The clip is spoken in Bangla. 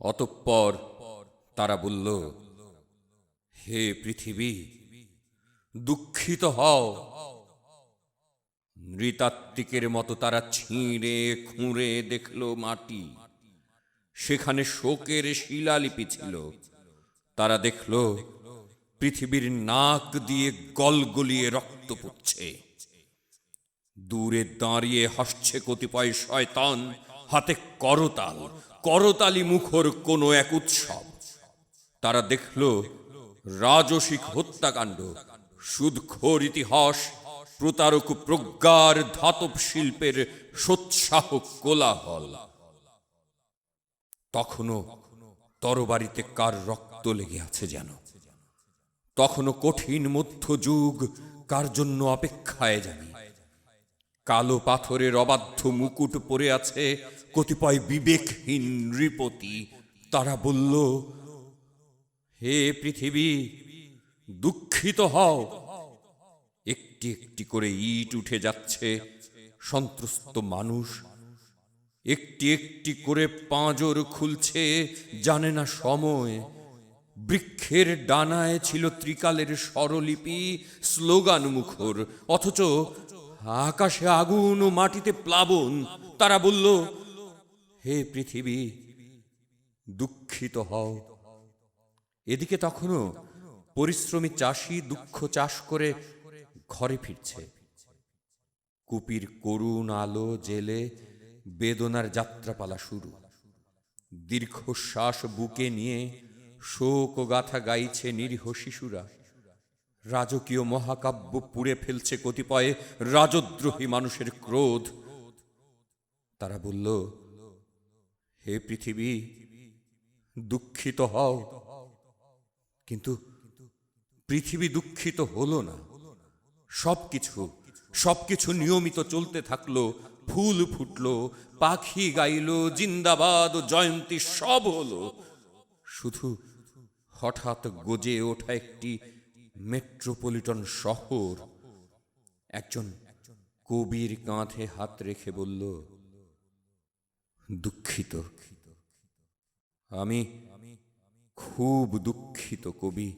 অতঃপর তারা বলল, হে পৃথিবী, দুঃখিত হও। নৃতাত্ত্বিকের মতো তারা ছিঁড়ে খুঁড়ে দেখল মাটি। সেখানে শোকের শিলালিপি ছিল। তারা দেখল, পৃথিবীর নাক দিয়ে গলগলিয়ে রক্ত পড়ছে। দূরে দাঁড়িয়ে হাসছে কতিপয় শয়তান। হাতে করতাল, করতালি মুখর কোনো এক উৎসব। তারা দেখল রাজসিক হত্যাকাণ্ড, সুদখোর ইতিহাস, প্রতারক প্রজ্ঞার ধাতব শিল্পের সোৎসাহ কোলাহল। তখনও তরবারিতে কার রক্ত লেগে আছে যেন? তখনও কঠিন মধ্যযুগ কার জন্য অপেক্ষায় জানি? কালো পাথরের অবাধ্য মুকুট পরে আছে কতিপয় বিবেকহীন নৃপতি। তারা বলল, হে পৃথিবী, দুঃখিত হও। একটি একটি করে ইট উঠে যাচ্ছে, সন্ত্রস্ত মানুষ। একটি একটি করে পাঁজর খুলছে, জানে না সময়। বৃক্ষের ডানায় ছিল ত্রিকালের স্বরলিপি, স্লোগান মুখর। অথচ আকাশে আগুন ও মাটিতে প্লাবন। তারা বলল, হে পৃথিবী, দুঃখিত হও। এদিকে তখনও পরিশ্রমী চাষি দুঃখ চাষ করে ঘরে ফিরছে। কুপির করুণ আলো জেলে বেদনার যাত্রাপালা শুরু। দীর্ঘশ্বাস বুকে নিয়ে শোক গাথা গাইছে নিরীহ শিশুরা। রাজকীয় মহাকাব্য পুড়ে ফেলছে কতিপয়ে রাজদ্রোহী মানুষের ক্রোধ। তারা বলল, হে পৃথিবী, দুঃখিত হও। কিন্তু পৃথিবী দুঃখিত হলো না। সবকিছু সবকিছু নিয়মিত চলতে থাকল, ফুল ফুটলো, পাখি গাইলো, জিন্দাবাদ জয়ন্তী সব হলো। শুধু হঠাৎ গজে ওঠা একটি মেট্রোপলিটন শহর। একজন কবির কাঁধে হাত রেখে বলল দুঃখিত। আমি খুব দুঃখিত কবি।